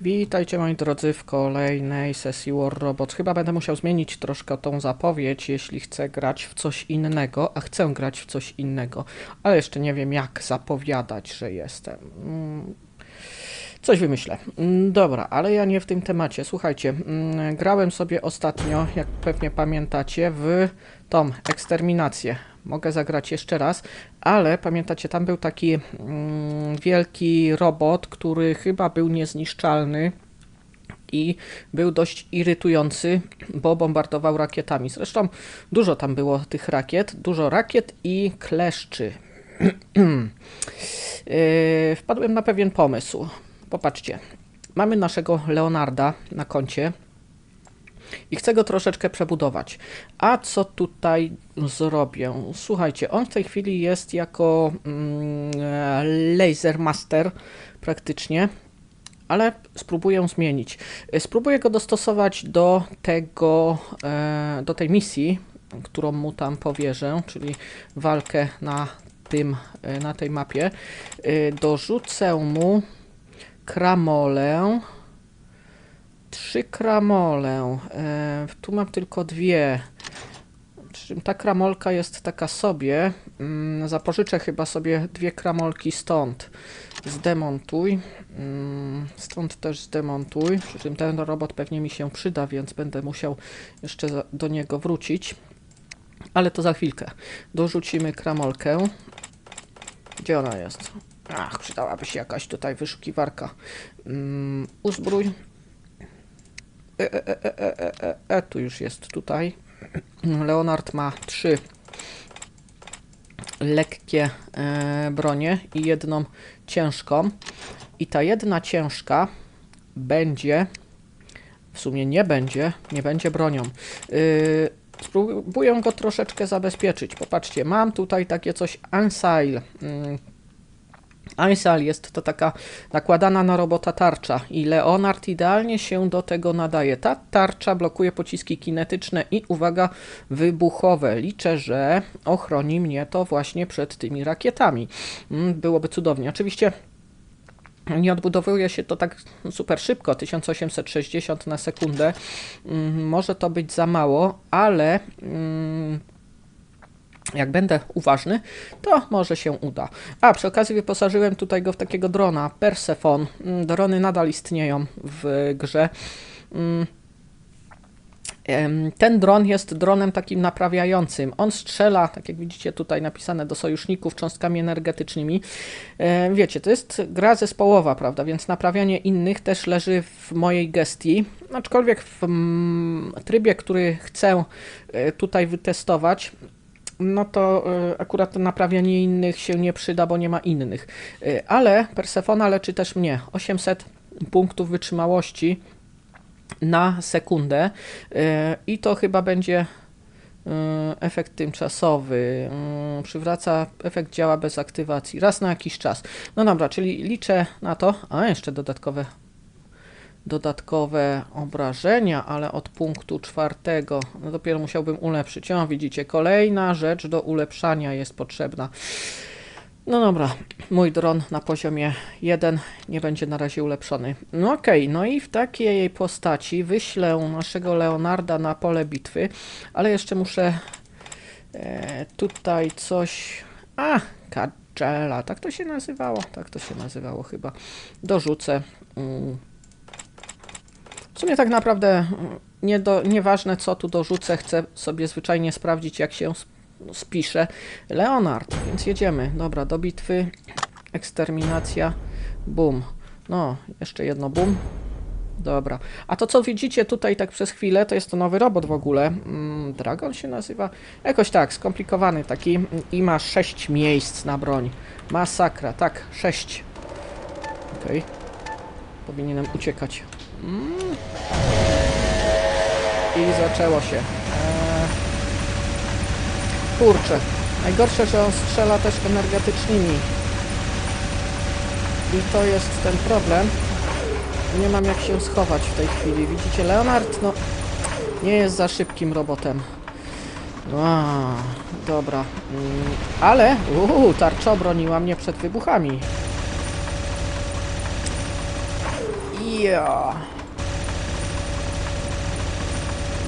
Witajcie moi drodzy w kolejnej sesji War Robots. Chyba będę musiał zmienić troszkę tą zapowiedź, jeśli chcę grać w coś innego, a chcę grać w coś innego, ale jeszcze nie wiem jak zapowiadać, że jestem. Mm, Coś wymyślę. Mm, Dobra, ale ja nie w tym temacie. Słuchajcie, mm, grałem sobie ostatnio, jak pewnie pamiętacie, w tą eksterminację. Mogę zagrać jeszcze raz, ale pamiętacie, tam był taki mm, wielki robot, który chyba był niezniszczalny i był dość irytujący, bo bombardował rakietami. Zresztą dużo tam było tych rakiet, dużo rakiet i kleszczy. Yy, Wpadłem na pewien pomysł. Popatrzcie, mamy naszego Leonarda na koncie i chcę go troszeczkę przebudować. A co tutaj zrobię? Słuchajcie, on w tej chwili jest jako mm, Laser Master praktycznie, ale spróbuję zmienić. Spróbuję go dostosować do tego, e, do tej misji, którą mu tam powierzę, czyli walkę na tym, e, na tej mapie. E, Dorzucę mu kramolę. Trzy kramole. E, tu mam tylko dwie. Przy czym ta kramolka jest taka sobie. Mm, zapożyczę chyba sobie dwie kramolki stąd. Zdemontuj. Mm, stąd też zdemontuj. Przy czym ten robot pewnie mi się przyda, więc będę musiał jeszcze do niego wrócić. Ale to za chwilkę. Dorzucimy kramolkę. Gdzie ona jest? Ach, przydałaby się jakaś tutaj wyszukiwarka. Mm, uzbrój. E, e, e, e, e, e, e, tu już jest tutaj. Leonard ma trzy lekkie e, bronie i jedną ciężką. I ta jedna ciężka będzie, w sumie nie będzie, nie będzie bronią. Yy, spróbuję go troszeczkę zabezpieczyć. Popatrzcie, mam tutaj takie coś Ansail. Yy, Aisal jest to taka nakładana na robota tarcza i Leonard idealnie się do tego nadaje. Ta tarcza blokuje pociski kinetyczne i uwaga, wybuchowe. Liczę, że ochroni mnie to właśnie przed tymi rakietami. Mm, Byłoby cudownie. Oczywiście nie odbudowuje się to tak super szybko, 1860 na sekundę. Mm, Może to być za mało, ale mm, jak będę uważny, to może się uda. A przy okazji wyposażyłem tutaj go w takiego drona, Persephone. Mm, Drony nadal istnieją w grze. Mm, Ten dron jest dronem takim naprawiającym. On strzela, tak jak widzicie tutaj napisane, do sojuszników cząstkami energetycznymi. E, Wiecie, to jest gra zespołowa, prawda? Więc naprawianie innych też leży w mojej gestii. Aczkolwiek w mm, trybie, który chcę e, tutaj wytestować, no to y, akurat naprawianie innych się nie przyda, bo nie ma innych. Y, ale Persefona leczy też mnie. 800 punktów wytrzymałości na sekundę y, i to chyba będzie efekt tymczasowy. Przywraca, efekt działa bez aktywacji, raz na jakiś czas. No dobra, czyli liczę na to, a jeszcze dodatkowe dodatkowe obrażenia, ale od punktu czwartego no dopiero musiałbym ulepszyć. O, widzicie, kolejna rzecz do ulepszania jest potrzebna. No dobra, mój dron na poziomie 1 nie będzie na razie ulepszony. No okej, no i w takiej postaci wyślę naszego Leonarda na pole bitwy, ale jeszcze muszę e, tutaj coś... A, Kadżela, tak to się nazywało, tak to się nazywało chyba. Dorzucę. Mm. W sumie tak naprawdę mm, nie do, nieważne co tu dorzucę, chcę sobie zwyczajnie sprawdzić jak się sp- spisze Leonard, więc jedziemy. Dobra, do bitwy, eksterminacja, bum. No, jeszcze jedno bum. Dobra. A to co widzicie tutaj tak przez chwilę, to jest to nowy robot w ogóle. Mm, Dragon się nazywa? Jakoś tak, skomplikowany taki i ma 6 miejsc na broń. Masakra, tak, 6. Okej. Powinienem uciekać. I zaczęło się. Eee... Kurczę. Najgorsze, że on strzela też energetycznymi. I to jest ten problem. Nie mam jak się schować w tej chwili. Widzicie, Leonard, no, nie jest za szybkim robotem. A, dobra. Mm, ale, uuu, tarcza obroniła mnie przed wybuchami. Ja.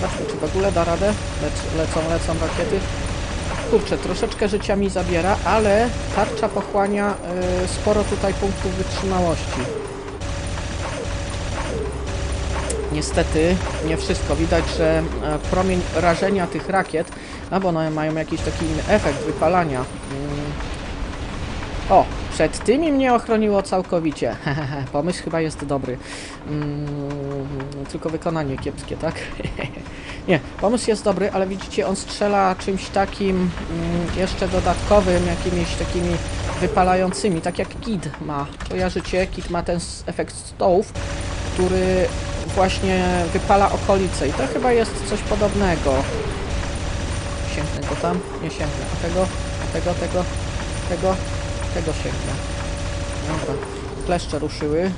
Zobaczmy, czy w ogóle da radę. Lec, lecą, lecą rakiety. Kurczę, troszeczkę życia mi zabiera, ale tarcza pochłania y, sporo tutaj punktów wytrzymałości. Niestety nie wszystko. Widać, że e, promień rażenia tych rakiet, no bo one mają jakiś taki efekt wypalania. O, przed tymi mnie ochroniło całkowicie. Pomysł chyba jest dobry. Mm, tylko wykonanie kiepskie, tak? Nie, pomysł jest dobry, ale widzicie, on strzela czymś takim mm, jeszcze dodatkowym, jakimiś takimi wypalającymi, tak jak Kid ma. Kojarzycie? Kid ma ten efekt stołów, który właśnie wypala okolice i to chyba jest coś podobnego. Sięgnę go tam? Nie sięgnę. A tego? A tego, tego, tego, tego sięgnę. Dobra. Kleszcze ruszyły. Mm.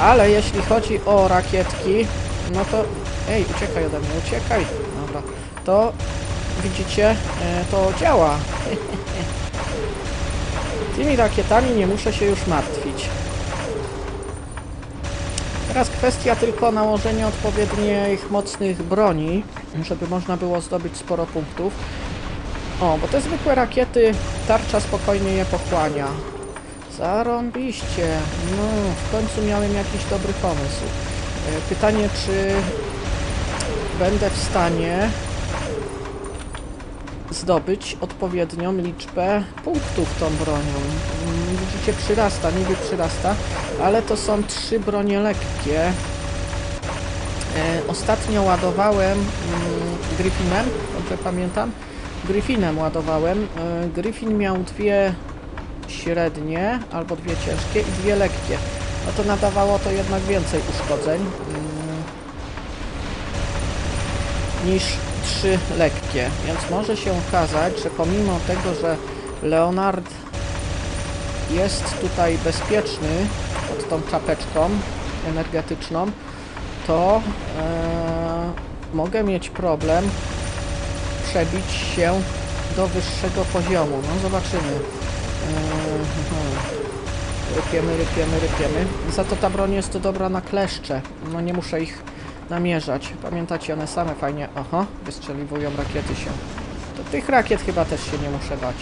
Ale jeśli chodzi o rakietki, no to... Ej, uciekaj ode mnie, uciekaj! Dobra. To widzicie, e, to działa. Tymi rakietami nie muszę się już martwić. Teraz kwestia tylko nałożenia odpowiednich mocnych broni, żeby można było zdobyć sporo punktów. O, bo te zwykłe rakiety tarcza spokojnie je pochłania. Zarąbiście. No, w końcu miałem jakiś dobry pomysł. E, Pytanie, czy będę w stanie zdobyć odpowiednią liczbę punktów tą bronią. Widzicie, przyrasta, niby przyrasta, ale to są trzy bronie lekkie. E, ostatnio ładowałem mm, Griffinem, dobrze pamiętam? Griffinem ładowałem. E, Griffin miał dwie średnie, albo dwie ciężkie i dwie lekkie. No to nadawało to jednak więcej uszkodzeń mm, niż trzy lekkie, więc może się okazać, że pomimo tego, że Leonard jest tutaj bezpieczny pod tą czapeczką energetyczną, to e, mogę mieć problem przebić się do wyższego poziomu. No zobaczymy. E, Rypiemy, rypiemy, rypiemy. Za to ta broń jest dobra na kleszcze. No nie muszę ich namierzać. Pamiętacie, one same fajnie... Oho, wystrzeliwują rakiety się. To tych rakiet chyba też się nie muszę bać.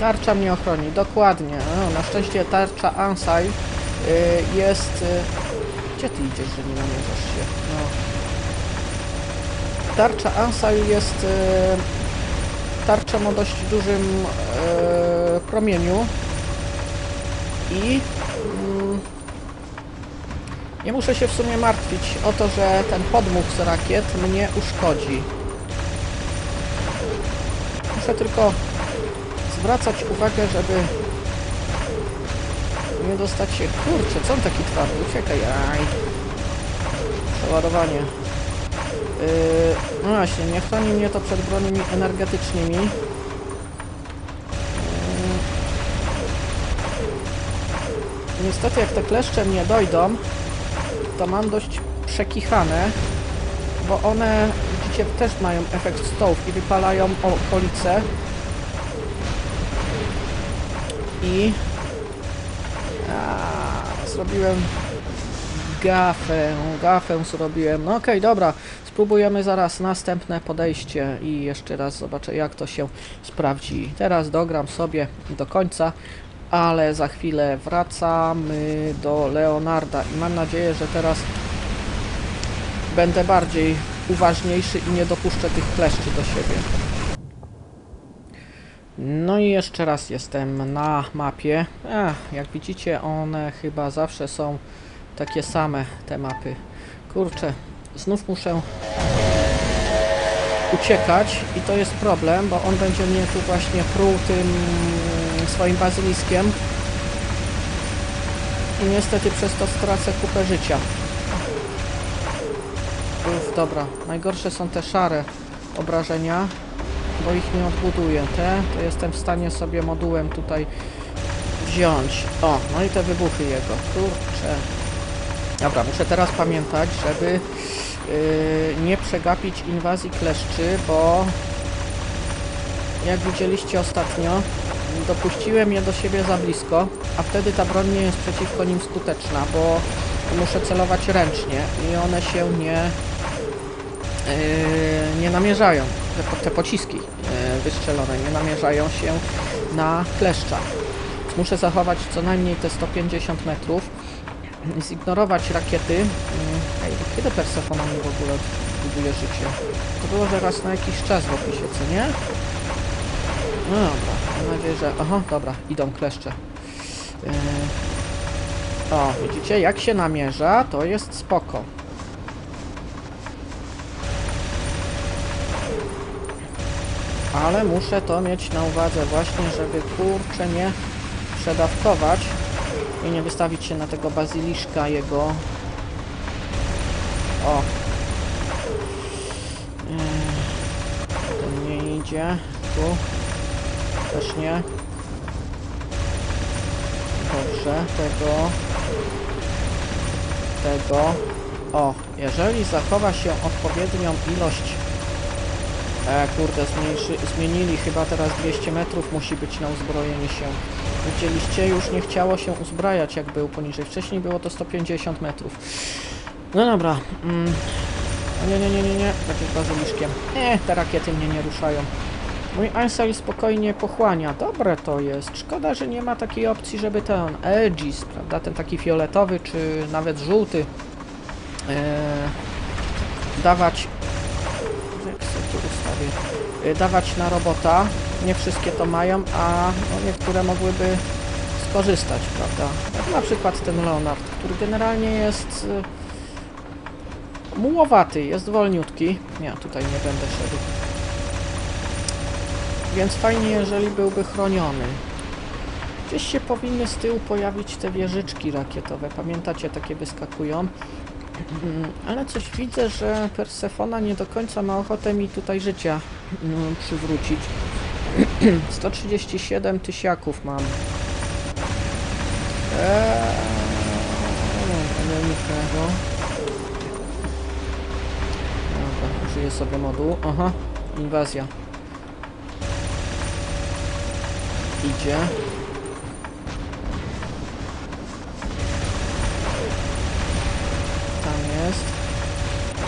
Tarcza mnie ochroni, dokładnie. O, na szczęście tarcza Ansai y, jest... Y, gdzie ty idziesz, że nie namierzasz się? No. Tarcza Ansai jest y, tarczą o dość dużym y, promieniu i mm, nie muszę się w sumie martwić o to, że ten podmuch z rakiet mnie uszkodzi. Muszę tylko zwracać uwagę, żeby nie dostać się... Kurczę, co on taki twardy? Uciekaj, aj. Przeładowanie. Yy, no właśnie, nie chroni mnie to przed broniami energetycznymi. Yy, Niestety jak te kleszcze mnie dojdą, to mam dość przekichane, bo one, widzicie, też mają efekt stołów i wypalają okolice. I a, zrobiłem gafę, gafę zrobiłem. No okej, dobra, spróbujemy zaraz następne podejście i jeszcze raz zobaczę jak to się sprawdzi. Teraz dogram sobie do końca, ale za chwilę wracamy do Leonarda i mam nadzieję, że teraz będę bardziej uważniejszy i nie dopuszczę tych kleszczy do siebie. No i jeszcze raz jestem na mapie. Ach, jak widzicie, one chyba zawsze są takie same, te mapy. Kurczę, znów muszę uciekać i to jest problem, bo on będzie mnie tu właśnie pruł tym swoim bazyliskiem i niestety przez to stracę kupę życia. Uf, dobra. Najgorsze są te szare obrażenia, bo ich nie odbuduję. Te to jestem w stanie sobie modułem tutaj wziąć. O, no i te wybuchy jego. Kurczę. Dobra, muszę teraz pamiętać, żeby nie przegapić inwazji kleszczy, bo jak widzieliście ostatnio, dopuściłem je do siebie za blisko, a wtedy ta broń nie jest przeciwko nim skuteczna, bo muszę celować ręcznie i one się nie yy, nie namierzają, te, te pociski yy, wystrzelone nie namierzają się na kleszcza. Muszę zachować co najmniej te 150 metrów, zignorować rakiety. Ej, kiedy Persefona mi w ogóle buduje życie? To było, że raz na jakiś czas w opisie, co nie? No dobra, mam nadzieję, że... Aha, dobra, idą kleszcze. Yy... O, widzicie, jak się namierza, to jest spoko. Ale muszę to mieć na uwadze właśnie, żeby kurczę nie przedawkować nie wystawić się na tego bazyliszka jego. O. Yy, ten nie idzie. Tu. Też nie. Dobrze, tego. Tego. O, jeżeli zachowa się odpowiednią ilość E, kurde, zmniejszy, zmienili chyba teraz 200 metrów musi być na uzbrojenie się. Widzieliście, już nie chciało się uzbrajać jak był poniżej. Wcześniej było to 150 metrów. No dobra. Mm. Nie, nie, nie, nie, nie. Jakimś bazyliszkiem. Nie, te rakiety mnie nie ruszają. Mój Einstein spokojnie pochłania. Dobre to jest. Szkoda, że nie ma takiej opcji, żeby ten Aegis, prawda, ten taki fioletowy, czy nawet żółty, e, dawać jak sobie tu ustawię, y, dawać na robota. Nie wszystkie to mają, a no, niektóre mogłyby skorzystać, prawda? Jak na przykład ten Leonard, który generalnie jest y, mułowaty, jest wolniutki. Nie, tutaj nie będę szedł. Więc fajnie, jeżeli byłby chroniony. Gdzieś się powinny z tyłu pojawić te wieżyczki rakietowe. Pamiętacie, takie wyskakują. Ale coś widzę, że Persefona nie do końca ma ochotę mi tutaj życia przywrócić. 137 tysiaków mam. Eee, nie nikogo. Dobra, użyję sobie modułu. Aha, inwazja. Idzie. Tam jest.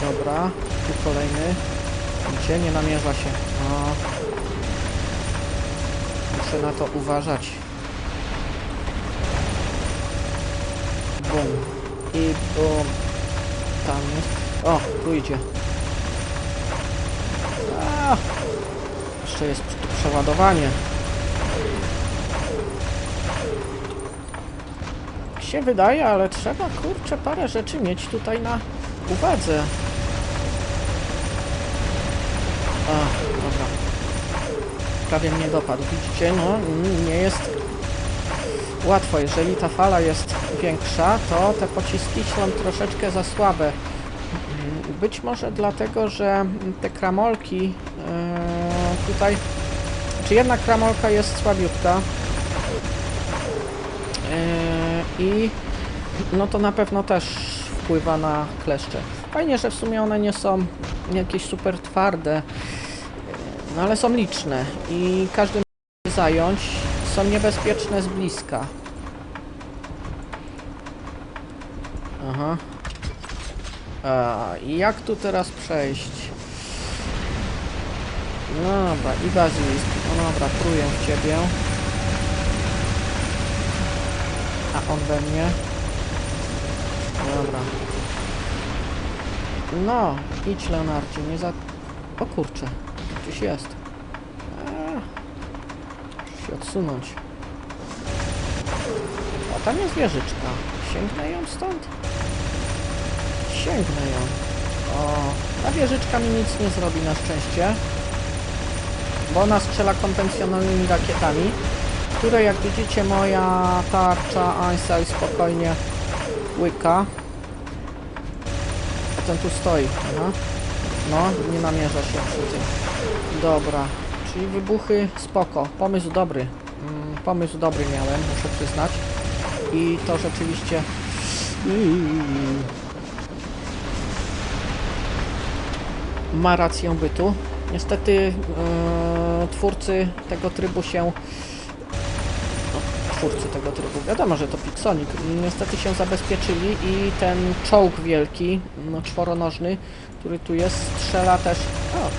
Dobra, tu kolejny. Gdzie nie namierza się. O. Muszę na to uważać. Bum. I bum. Tam jest. O, tu idzie. A. Jeszcze jest tu przeładowanie. się wydaje, ale trzeba kurczę parę rzeczy mieć tutaj na uwadze. A, dobra. Prawie mnie dopadł. Widzicie, no mm, nie jest łatwo. Jeżeli ta fala jest większa, to te pociski są troszeczkę za słabe. Mm, Być może dlatego, że te kramolki yy, tutaj... Czy jedna kramolka jest słabiutka? Yy, I no to na pewno też wpływa na kleszcze. Fajnie, że w sumie one nie są jakieś super twarde, no ale są liczne i każdy może zająć. Są niebezpieczne z bliska. Aha. A, i jak tu teraz przejść? No dobra, i bazylisk. No dobra, truję w ciebie. A on we mnie. Dobra. No, idź Leonardzie, nie za... O kurczę, gdzieś jest. Muszę się odsunąć. O, tam jest wieżyczka. Sięgnę ją stąd? Sięgnę ją. O, ta wieżyczka mi nic nie zrobi na szczęście. Bo ona strzela konwencjonalnymi rakietami które jak widzicie moja tarcza Einstein spokojnie łyka. Ten tu stoi, aha. No, nie namierza się. Dobra, czyli wybuchy spoko. Pomysł dobry. Mm, pomysł dobry miałem, muszę przyznać. I to rzeczywiście... Ma rację bytu. Niestety yy, twórcy tego trybu się twórcy tego trybu. Wiadomo, że to Pixonic. Niestety się zabezpieczyli i ten czołg wielki, no, czworonożny, który tu jest, strzela też... O,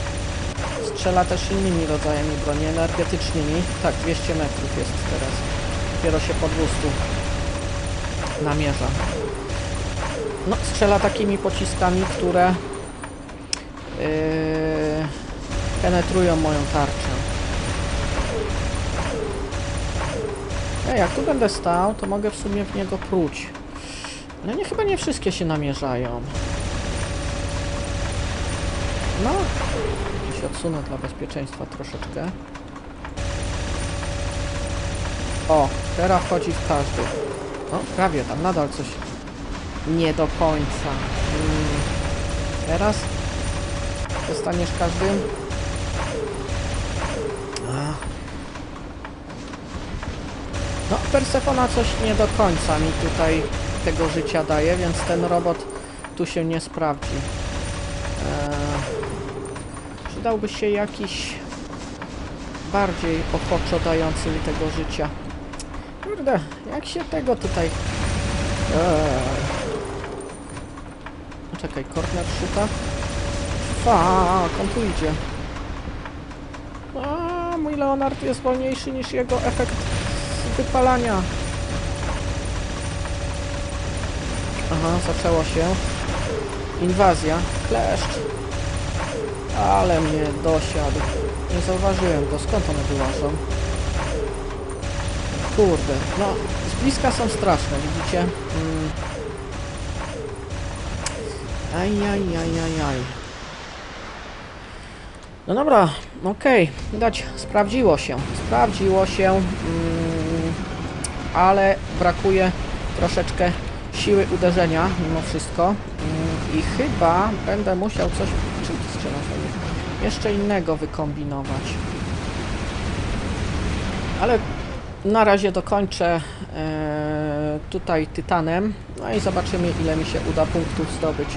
strzela też innymi rodzajami broni energetycznymi. Tak, 200 metrów jest teraz. Dopiero się po 200 namierza. No, strzela takimi pociskami, które yy, penetrują moją tarczę. Ej, jak tu będę stał, to mogę w sumie w niego pruć. No nie, chyba nie wszystkie się namierzają. No, gdzieś odsunę dla bezpieczeństwa troszeczkę. O, teraz wchodzi w każdy. No, prawie tam, nadal coś nie do końca. Mm. Teraz dostaniesz każdym. No, Persefona coś nie do końca mi tutaj tego życia daje, więc ten robot tu się nie sprawdzi. Eee, przydałby się jakiś bardziej ochoczo dający mi tego życia. Kurde, jak się tego tutaj... Eee. Czekaj, korner szuka. Fuck, on tu idzie. A, mój Leonard jest wolniejszy niż jego efekt wypalania. Aha, zaczęło się. Inwazja. Kleszcz. Ale mnie dosiadł. Nie zauważyłem go. Skąd one wyłażą? Kurde. No, z bliska są straszne, widzicie? Mm. Ajajajajaj. No dobra, okej, okay. widać, sprawdziło się, sprawdziło się, mm, ale brakuje troszeczkę siły uderzenia mimo wszystko mm, i chyba będę musiał coś, czym jeszcze innego wykombinować. Ale na razie dokończę e, tutaj tytanem, no i zobaczymy ile mi się uda punktów zdobyć. E,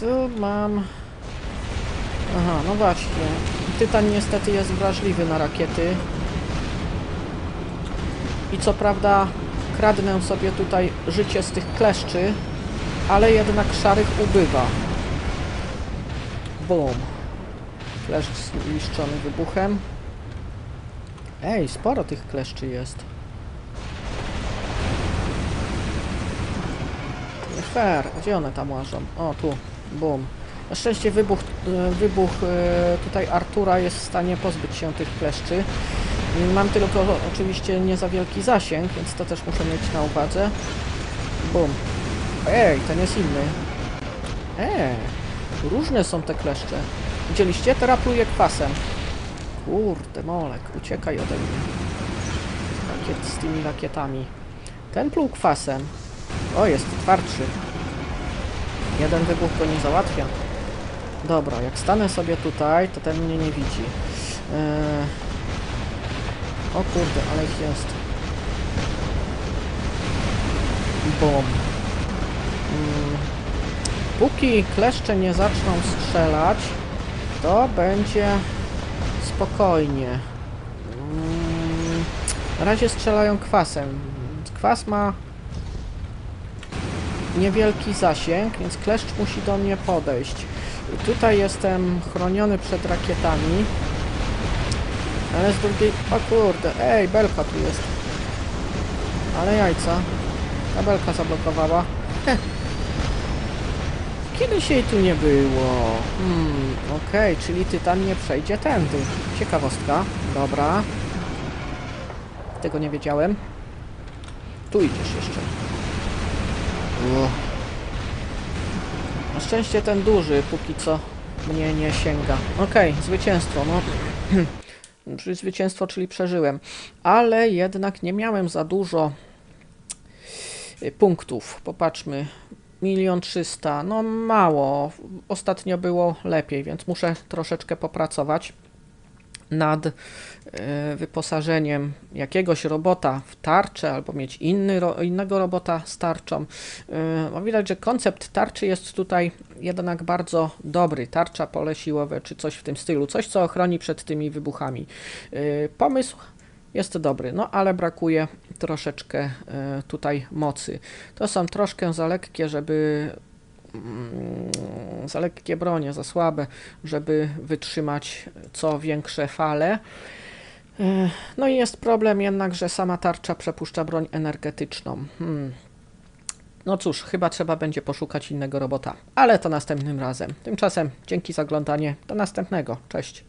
tu mam... Aha, no właśnie. Tytan niestety jest wrażliwy na rakiety. I co prawda kradnę sobie tutaj życie z tych kleszczy, ale jednak szarych ubywa. Boom. Kleszcz zniszczony wybuchem. Ej, sporo tych kleszczy jest. Nie fair. Gdzie one tam łażą? O, tu. Boom. Na szczęście wybuch, e, wybuch e, tutaj Artura jest w stanie pozbyć się tych kleszczy. Mam tylko oczywiście nie za wielki zasięg, więc to też muszę mieć na uwadze. Bum. Ej, ten jest inny. Ej, różne są te kleszcze. Widzieliście? Teraz pluje kwasem. Kurde, molek, uciekaj ode mnie. Rakiet z tymi rakietami. Ten pluł kwasem. O, jest twardszy. Jeden wybuch go nie załatwia. Dobra, jak stanę sobie tutaj, to ten mnie nie widzi. Eee... O kurde, ale ich jest. Bom. Hmm. Póki kleszcze nie zaczną strzelać, to będzie spokojnie. Hmm. Na razie strzelają kwasem. Kwas ma niewielki zasięg, więc kleszcz musi do mnie podejść. Tutaj jestem chroniony przed rakietami. Ale z drugiej... O kurde, ej, belka tu jest. Ale jajca. Ta belka zablokowała. Heh. Kiedyś jej tu nie było. Hmm, okej, okay, czyli tytan nie przejdzie tędy. Ciekawostka. Dobra. Tego nie wiedziałem. Tu idziesz jeszcze. Na szczęście ten duży póki co mnie nie sięga. Okej, okay, zwycięstwo, no. zwycięstwo, czyli przeżyłem. Ale jednak nie miałem za dużo y, punktów. Popatrzmy. Milion trzysta, no mało. Ostatnio było lepiej, więc muszę troszeczkę popracować nad e, wyposażeniem jakiegoś robota w tarczę albo mieć inny, innego robota z tarczą. No widać, że koncept tarczy jest tutaj jednak bardzo dobry. Tarcza, pole siłowe czy coś w tym stylu. Coś, co ochroni przed tymi wybuchami. E, pomysł jest dobry, no ale brakuje troszeczkę e, tutaj mocy. To są troszkę za lekkie, żeby za lekkie bronie, za słabe, żeby wytrzymać co większe fale. E, No i jest problem jednak, że sama tarcza przepuszcza broń energetyczną. Hmm. No cóż, chyba trzeba będzie poszukać innego robota, ale to następnym razem. Tymczasem dzięki za oglądanie. Do następnego. Cześć.